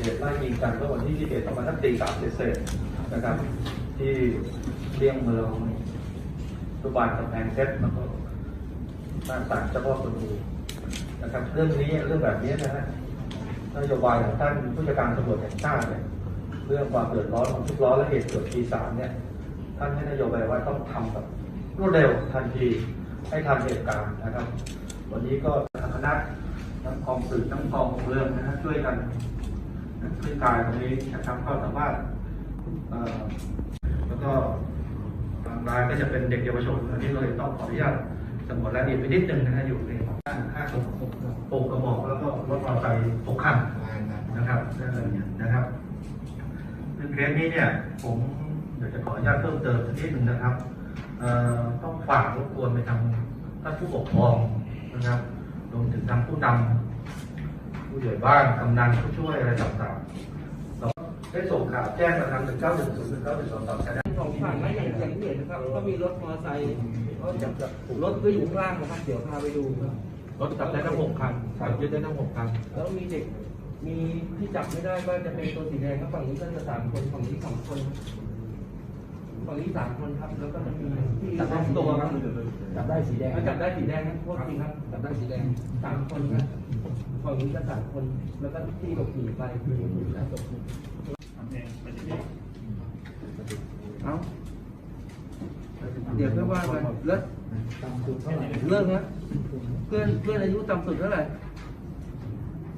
เหตุประมาณสักตีสามเศษนะครับ ที่เลี่ยงเมืองตุบานกำแพงเพชรแล้วก็บ้านต่างเจ้าพ่อคนดูนะครับ เรื่องนี้เรื่องแบบนี้นะฮะนโยบายของท่านผู้จัดการตำรวจแห่งชาติเนี่ยเรื่องความเดือดร้อนของทุกล้อนและเหตุเกิดปีสามเนี่ยท่านให้นโยบายว่าต้องทำแบบรวดเร็วทันทีให้ทันเหตุการณ์นะครับ วันนี้ก็คณะทั้งกองสืบทั้งกองเรื่องนะฮะช่วยกัน คลี่คลายตรงนี้นะครับก็สามารถแล้วก็บางรายก็จะเป็นเด็กเยาวชนอันนี้เลยต้องขออนุญาตสงวนรายละเอียดไปนิดนึงนะฮะอยู่ในห้าห้าคนปกกระบอกแล้วก็รถมอเตอร์ไซค์หกคันนะครับนั่นเลยนะครับซึ่งเคสนี้เนี่ยผมอยากจะขออนุญาตเพิ่มเติมนิดนึงนะครับเอ่อต้องฝากรบกวนไปทางท่านผู้ปกครองนะครับรวมถึงทางผู้นำ ผู้ใหญ่บ้านกำนันผู้ช่วยอะไรต่างๆเราได้ส่งข่าวแจ้งมาทาง1 9 1 0 1 9 1 2 2ใช่ไหมของฝั่งนั้นอย่างอย่างที่เห็นนะครับ ก็มีรถมอเตอร์ไซค์ก็จับรถก็อยู่ข้างล่างนะครับเดี๋ยวพาไปดูครับรถจับได้ทั้งหกคันจับยึดได้ทั้งหกคัน แล้วมีเด็กมีที่จับไม่ได้ก็จะเป็นตัวสีแดงครับฝั่งนี้ก็จะสามคนฝั่งนี้สองคน ฝั่งนี้สามคนครับ แล้วก็จะมีที่จับได้ตัวครับจับได้สีแดงแล้วจับได้สีแดงนะโทษทีครับจับได้สีแดงสามคนนะฝั่งนี้ก็สามคน แล้วก็ที่หลบหนีไปคือหลบหนีแล้วหลบหนีเอาเดี๋ยวไม่ว่ากันแล้วตามสุดเท่าไหร่เลิกนะเพื่อนเพื่อนอายุต่ำสุดเท่าไหร่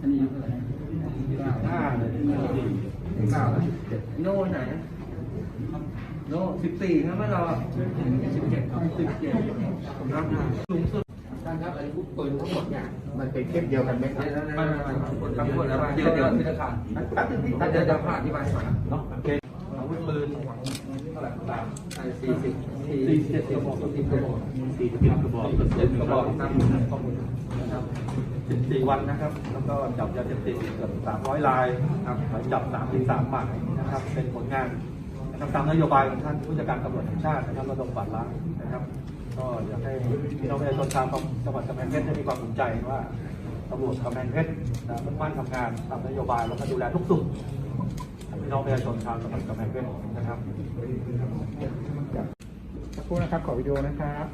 อันนี้เท่าไหร่ห้าเลยเก้าแล้วเจ็ดโน่ไหน โน่สิบสี่นะไม่เราสิบเจ็ดสิบเจ็ดครับสูงสุดท่านครับอายุปืนทั้งหมดเนี่ยมันเป็นเข้มเดียวกันไหมครับไม่ไม่ไม่คำพูดแล้วเดี๋ยวเดี๋ยวทีละขั้นแป๊บนึงพี่เดี๋ยวจะผ่านที่ไปก่อนนะเนาะโอเคอาวุธปืนเท่าไหร่ตามสี่สิบสี่สี่สิบเจ็ดกระบอกสี่สิบกระบอกสี่สิบกระบอกเจ็ดกระบอกครับข้อมูลนะครับสิบสี่วันนะครับ แล้วก็จับยาเสพติดเกือบสามร้อยรายครับหมายจับสามสิบสามหมายนะครับ เป็นผลงาน นะครับตามนโยบายของท่านผู้จัดการตำรวจแห่งชาตินะครับระดมกวาดล้างนะครับ ก็อยากให้พี่น้องประชาชนชาวจังหวัดกำแพงเพชรได้มีความภูมิใจว่าตำรวจกำแพงเพชรมุ่งมั่นทำงานตามนโยบายแล้วก็ดูแลทุกสุขพี่น้องประชาชนชาวจังหวัดกำแพงเพชรนะครับสักครู่นะครับขอวิดีโอนะครับ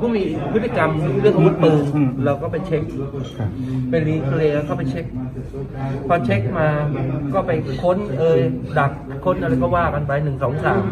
ผู้มีพฤติกรรมเรื่องอาวุธปืนเราก็ไปเช็คเป็นรีเพลย์เข้าไปเช็ค พอเช็คมาก็ไปค้นเอยดักค้นอะไรก็ว่ากันไปหนึ่งสองสาม